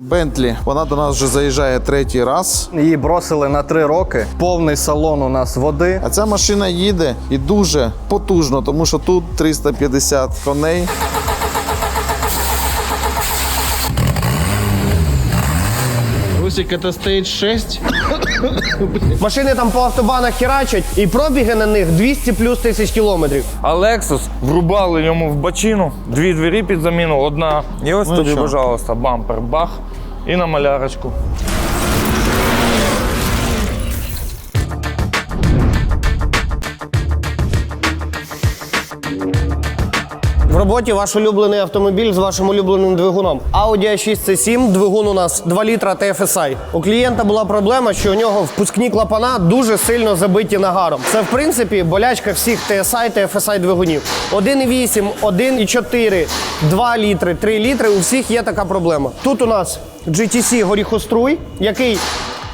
Бентлі, вона до нас вже заїжджає третій раз. Її бросили на три роки. Повний салон у нас води. А ця машина їде і дуже потужно, тому що тут 350 коней. Русик, это стоїть 6. Машини там по автобанах херачать, і пробіги на них 200 плюс тисяч кілометрів. А Lexus врубали йому в бочину, дві двері під заміну, одна. І ось Ну, тобі, що? пожалуйста, бампер, бах і на малярочку. Роботі ваш улюблений автомобіль з вашим улюбленим двигуном. Audi A6 C7, двигун у нас 2 літра TFSI. У клієнта була проблема, що у нього впускні клапана дуже сильно забиті нагаром. Це в принципі болячка всіх TSI, TFSI двигунів. 1,8, 1,4, 2 літри, 3 літри. У всіх є така проблема. Тут у нас GTC горіхоструй, який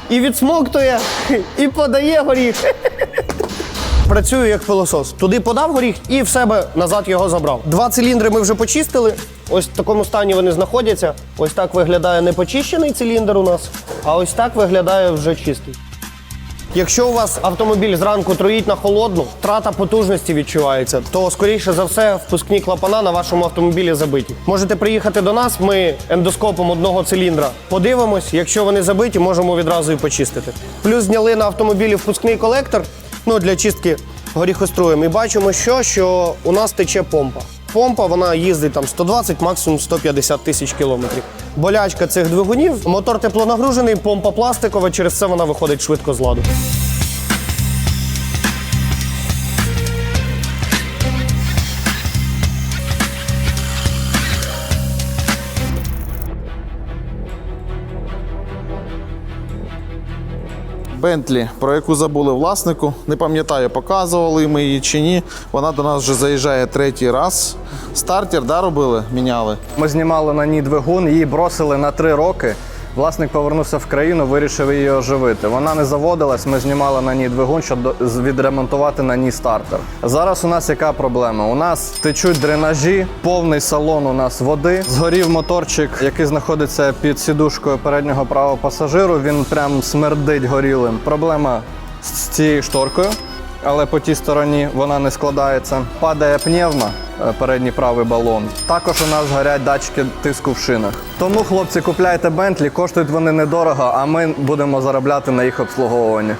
і відсмоктує, і подає горіх. Працюю як пилосос. Туди подав горіх і в себе назад його забрав. Два циліндри ми вже почистили. Ось в такому стані вони знаходяться. Ось так виглядає непочищений циліндр у нас, а ось так виглядає вже чистий. Якщо у вас автомобіль зранку троїть на холодну, втрата потужності відчувається, то скоріше за все впускні клапана на вашому автомобілі забиті. Можете приїхати до нас, ми ендоскопом одного циліндра подивимось. Якщо вони забиті, можемо відразу і почистити. Плюс зняли на автомобілі впускний колектор ну, для чистки горіхостроєм. І бачимо, що, що у нас тече помпа. Помпа вона їздить там 120, максимум 150 тисяч кілометрів. Болячка цих двигунів, мотор теплонагружений, помпа пластикова, через це вона виходить швидко з ладу. Бентлі, про яку забули власнику. Не пам'ятаю, показували ми її чи ні. Вона до нас вже заїжджає третій раз. Стартер, да, робили? Міняли. Ми знімали на ній двигун, її бросили на три роки. Власник повернувся в країну, вирішив її оживити. Вона не заводилась, ми знімали на ній двигун, щоб відремонтувати на ній стартер. Зараз у нас яка проблема? У нас течуть дренажі, повний салон у нас води. Згорів моторчик, який знаходиться під сідушкою переднього правого пасажиру. Він прям смердить горілим. Проблема з цією шторкою. Але по тій стороні вона не складається. Падає пневма, передній правий балон. Також у нас горять датчики тиску в шинах. Тому, хлопці, купляйте Бентлі, коштують вони недорого, а ми будемо заробляти на їх обслуговуванні.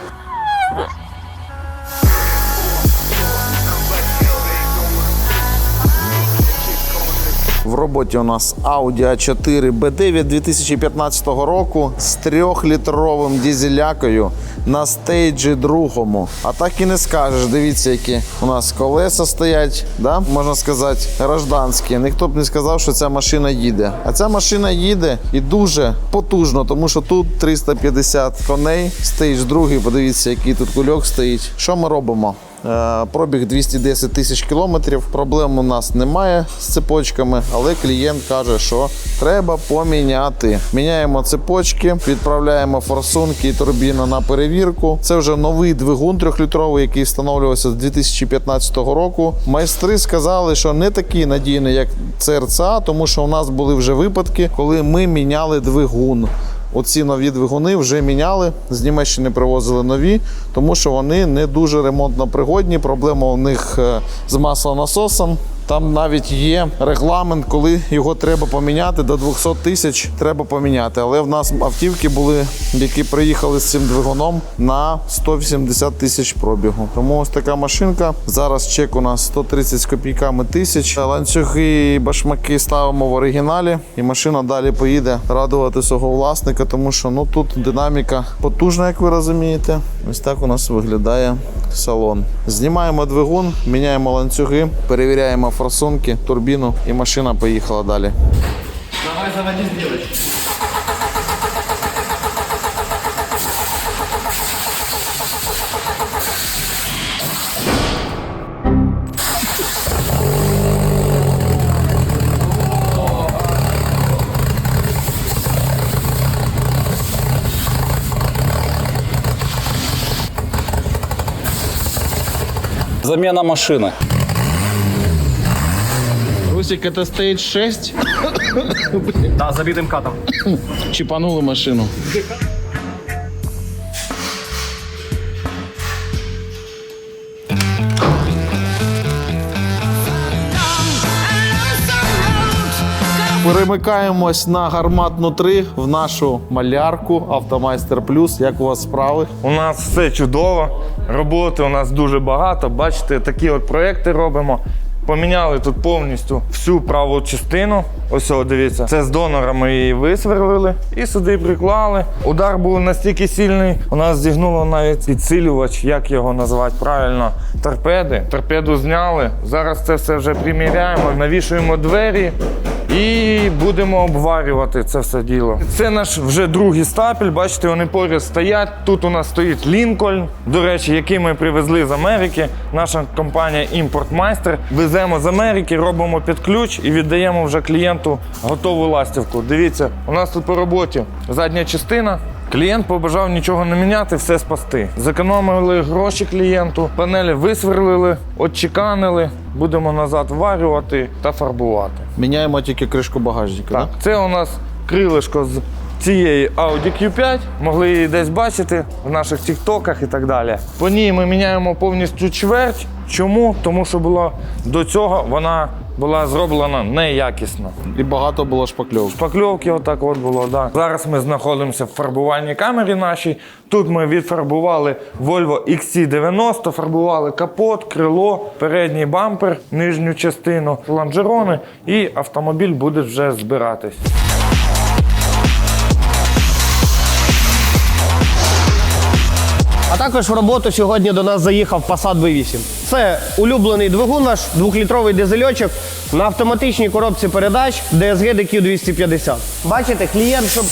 Роботі у нас Audi A4 B9 2015 року з трьохлітровим дізелякою на стейджі другому. А так і не скажеш. Дивіться, які у нас колеса стоять, да? можна сказати, гражданські. Ніхто б не сказав, що ця машина їде. А ця машина їде і дуже потужно, тому що тут 350 коней, стейдж другий. Подивіться, який тут кульок стоїть. Що ми робимо? Е, Пробіг 210 тисяч кілометрів. Проблем у нас немає з цепочками, але клієнт каже, що треба поміняти. Міняємо цепочки, відправляємо форсунки і турбіну на перевірку. Це вже новий двигун трьохлітровий, який встановлювався з 2015 року. Майстри сказали, що не такий надійний, як ЦРЦА, тому що у нас були вже випадки, коли ми міняли двигун. Оці нові двигуни вже міняли. З Німеччини привозили нові, тому що вони не дуже ремонтно пригодні. Проблема у них е, з маслонасосом. Там навіть є регламент, коли його треба поміняти до 200 тисяч. Треба поміняти. Але в нас автівки були, які приїхали з цим двигуном на 180 тисяч пробігу. Тому ось така машинка. Зараз чек у нас 130 з копійками тисяч. Ланцюги і башмаки ставимо в оригіналі, і машина далі поїде радувати свого власника, тому що ну тут динаміка потужна, як ви розумієте. Ось так у нас виглядає салон. Знімаємо двигун, міняємо ланцюги, перевіряємо форсунки, турбіну, і машина поїхала далі. Замена машины. Русик, это стейдж 6. Да, забитим катом. Чіпанули машину. Перемикаємось на гарматну 3 в нашу малярку Автомайстер Плюс. Як у вас справи? У нас все чудово. Роботи у нас дуже багато. Бачите, такі от проекти робимо. Поміняли тут повністю всю праву частину. Ось о, дивіться, це з донорами її висверлили і сюди приклали. Удар був настільки сильний, у нас зігнуло навіть підсилювач, як його назвати правильно, торпеди. Торпеду зняли. Зараз це все вже приміряємо, навішуємо двері і будемо обварювати це все діло. Це наш вже другий стапель. Бачите, вони поряд стоять. Тут у нас стоїть Лінкольн, до речі, який ми привезли з Америки. Наша компанія Імпортмайстер. Веземо з Америки, робимо під ключ і віддаємо вже клієнту готову ластівку. Дивіться, у нас тут по роботі задня частина. Клієнт побажав нічого не міняти, все спасти. Зекономили гроші клієнту, панелі висверлили, отчеканили, будемо назад варювати та фарбувати. Міняємо тільки кришку багажника. Так, це у нас крилишко з цієї Audi Q5. Могли її десь бачити в наших тіктоках і так далі. По ній ми міняємо повністю чверть. Чому? Тому що було до цього вона була зроблена неякісно. І багато було шпакльовок. Шпакльовки отак от було, да. Зараз ми знаходимося в фарбувальній камері нашій. Тут ми відфарбували Volvo XC90, фарбували капот, крило, передній бампер, нижню частину, лонжерони і автомобіль буде вже збиратись. А також в роботу сьогодні до нас заїхав Passat B8. Це улюблений двигун наш, двохлітровий дизельочок на автоматичній коробці передач DSG DQ 250. Бачите, клієнт, щоб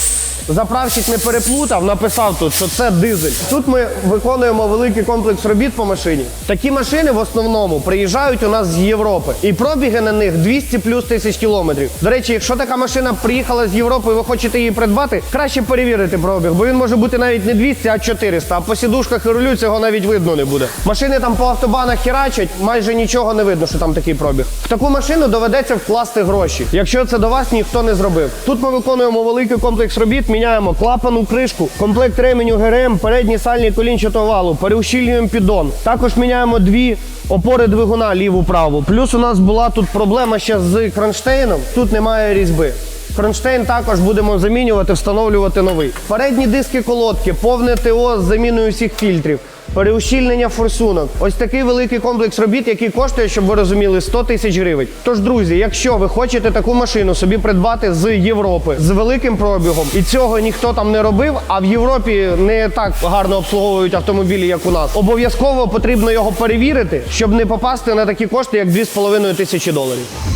заправщик не переплутав, написав тут, що це дизель. Тут ми виконуємо великий комплекс робіт по машині. Такі машини в основному приїжджають у нас з Європи. І пробіги на них 200 плюс тисяч кілометрів. До речі, якщо така машина приїхала з Європи і ви хочете її придбати, краще перевірити пробіг, бо він може бути навіть не 200, а 400. А по сідушках і рулю цього навіть видно не буде. Машини там по автобанах херачать, майже нічого не видно, що там такий пробіг. В таку машину доведеться вкласти гроші, якщо це до вас ніхто не зробив. Тут ми виконуємо великий комплекс робіт, міняємо клапану кришку, комплект ременю ГРМ, передній сальний колінчатого валу, переущільнюємо піддон. Також міняємо дві опори двигуна ліву-праву. Плюс у нас була тут проблема ще з кронштейном. Тут немає різьби. Кронштейн також будемо замінювати, встановлювати новий. Передні диски колодки, повне ТО з заміною всіх фільтрів. Переущільнення форсунок. Ось такий великий комплекс робіт, який коштує, щоб ви розуміли, 100 тисяч гривень. Тож, друзі, якщо ви хочете таку машину собі придбати з Європи з великим пробігом, і цього ніхто там не робив, а в Європі не так гарно обслуговують автомобілі, як у нас, обов'язково потрібно його перевірити, щоб не попасти на такі кошти, як 2,5 тисячі доларів.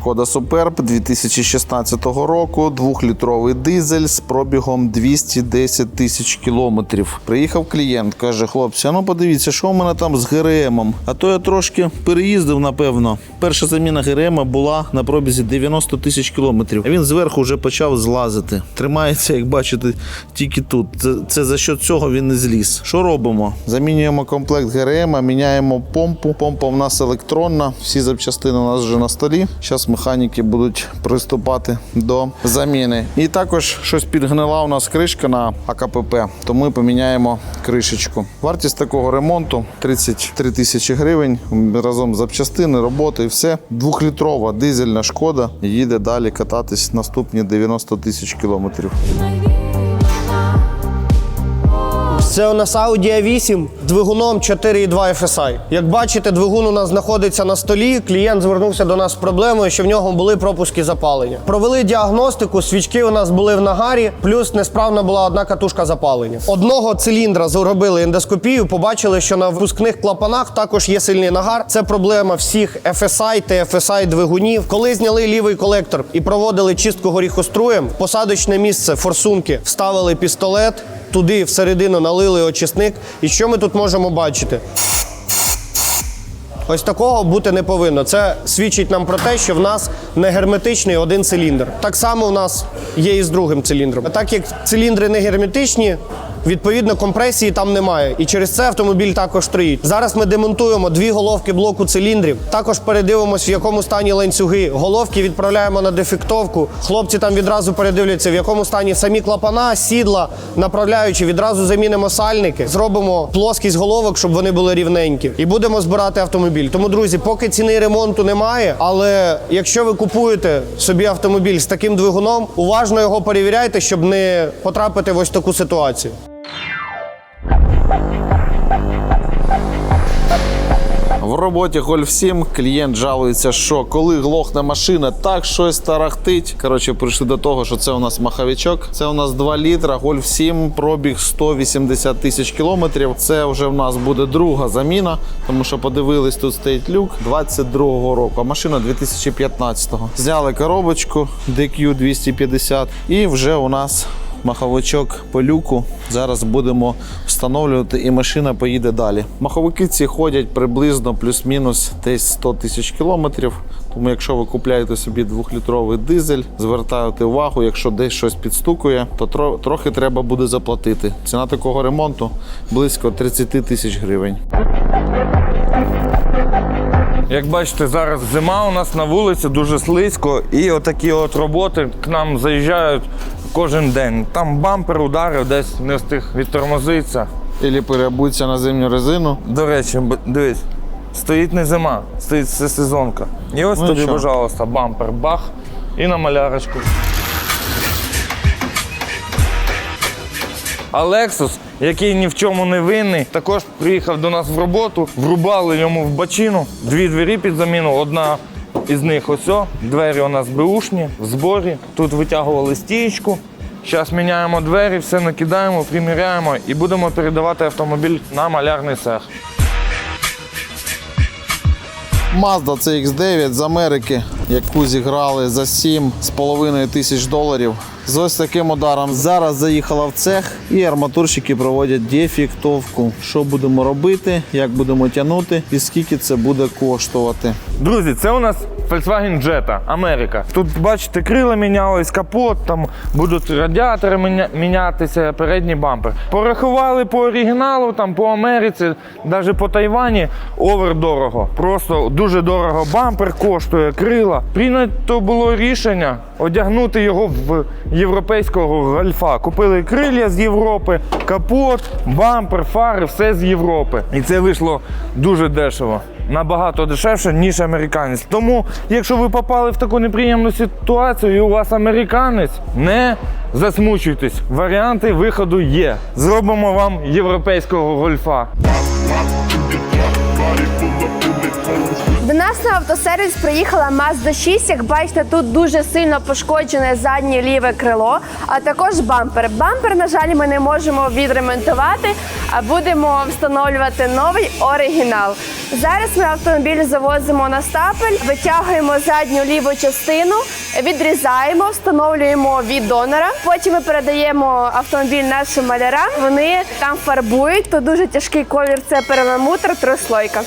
Шкода Суперб 2016 року, двохлітровий дизель з пробігом 210 тисяч кілометрів. Приїхав клієнт, каже: хлопці, ну подивіться, що у мене там з ГРМом. А то я трошки переїздив, напевно. Перша заміна ГРМа була на пробізі 90 тисяч кілометрів. А він зверху вже почав злазити. Тримається, як бачите, тільки тут. Це, це за що цього він не зліз. Що робимо? Замінюємо комплект ГРМ, міняємо помпу. Помпа у нас електронна, всі запчастини у нас вже на столі. Зараз механіки будуть приступати до заміни. І також щось підгнила у нас кришка на АКПП, то ми поміняємо кришечку. Вартість такого ремонту 33 тисячі гривень разом запчастини, роботи і все. Двохлітрова дизельна шкода їде далі кататись наступні 90 тисяч кілометрів. Це у нас Audi A8 двигуном 4,2 FSI. Як бачите, двигун у нас знаходиться на столі. Клієнт звернувся до нас з проблемою, що в нього були пропуски запалення. Провели діагностику, свічки у нас були в нагарі, плюс несправна була одна катушка запалення. Одного циліндра зробили ендоскопію, побачили, що на впускних клапанах також є сильний нагар. Це проблема всіх FSI та FSI двигунів. Коли зняли лівий колектор і проводили чистку горіхоструєм, посадочне місце форсунки вставили пістолет. Туди всередину налили очисник. І що ми тут можемо бачити? Ось такого бути не повинно. Це свідчить нам про те, що в нас не герметичний один циліндр. Так само у нас є і з другим циліндром. А так як циліндри не герметичні, Відповідно, компресії там немає. І через це автомобіль також стоїть. Зараз ми демонтуємо дві головки блоку циліндрів. Також передивимось, в якому стані ланцюги. Головки відправляємо на дефектовку. Хлопці там відразу передивляться, в якому стані самі клапана, сідла, направляючи. Відразу замінимо сальники, зробимо плоскість головок, щоб вони були рівненькі, і будемо збирати автомобіль. Тому, друзі, поки ціни ремонту немає, але якщо ви купуєте собі автомобіль з таким двигуном, уважно його перевіряйте, щоб не потрапити в ось таку ситуацію. В роботі Golf 7 клієнт жалується, що коли глохне машина, так щось тарахтить. Коротше, прийшли до того, що це у нас маховичок. Це у нас 2 літра, Golf 7, пробіг 180 тисяч кілометрів. Це вже в нас буде друга заміна, тому що подивились, тут стоїть люк 22-го року, машина 2015-го. Зняли коробочку DQ 250 і вже у нас маховичок по люку. Зараз будемо встановлювати і машина поїде далі. Маховики ці ходять приблизно плюс-мінус десь 100 тисяч кілометрів. Тому якщо ви купляєте собі двохлітровий дизель, звертаєте увагу, якщо десь щось підстукує, то трохи треба буде заплатити. Ціна такого ремонту близько 30 тисяч гривень. Як бачите, зараз зима у нас на вулиці дуже слизько, і отакі от роботи к нам заїжджають кожен день. Там бампер ударив, десь не встиг відтормозитися. Ілі переобуться на зимню резину. До речі, дивись, стоїть не зима, стоїть все сезонка. І ось Ну тобі, що? пожалуйста, бампер, бах і на малярочку. А Lexus, який ні в чому не винний, також приїхав до нас в роботу, врубали йому в бачину дві двері під заміну. Одна із них ось, двері у нас беушні, в зборі. Тут витягували стієчку. Зараз міняємо двері, все накидаємо, приміряємо і будемо передавати автомобіль на малярний цех. Mazda CX-9 з Америки, яку зіграли за 7,5 тисяч доларів. З ось таким ударом зараз заїхала в цех і арматурщики проводять дефіктовку. Що будемо робити, як будемо тягнути і скільки це буде коштувати. Друзі, це у нас Volkswagen Jetta, Америка. Тут, бачите, крила мінялись, капот, там будуть радіатори міня- мінятися, передній бампер. Порахували по оригіналу, там по Америці, навіть по Тайвані овер дорого. Просто дуже дорого бампер коштує, крила. Прийнято було рішення одягнути його в європейського гольфа. Купили крилля з Європи, капот, бампер, фари, все з Європи. І це вийшло дуже дешево набагато дешевше, ніж американець. Тому, якщо ви попали в таку неприємну ситуацію і у вас американець, не засмучуйтесь. Варіанти виходу є. Зробимо вам європейського гольфа. До нас на автосервіс приїхала Mazda 6. Як бачите, тут дуже сильно пошкоджене заднє ліве крило, а також бампер. Бампер, на жаль, ми не можемо відремонтувати, а будемо встановлювати новий оригінал. Зараз ми автомобіль завозимо на стапель, витягуємо задню ліву частину, відрізаємо, встановлюємо від донора. Потім ми передаємо автомобіль нашим малярам. Вони там фарбують. Тут дуже тяжкий колір. Це перламутр, трослойка.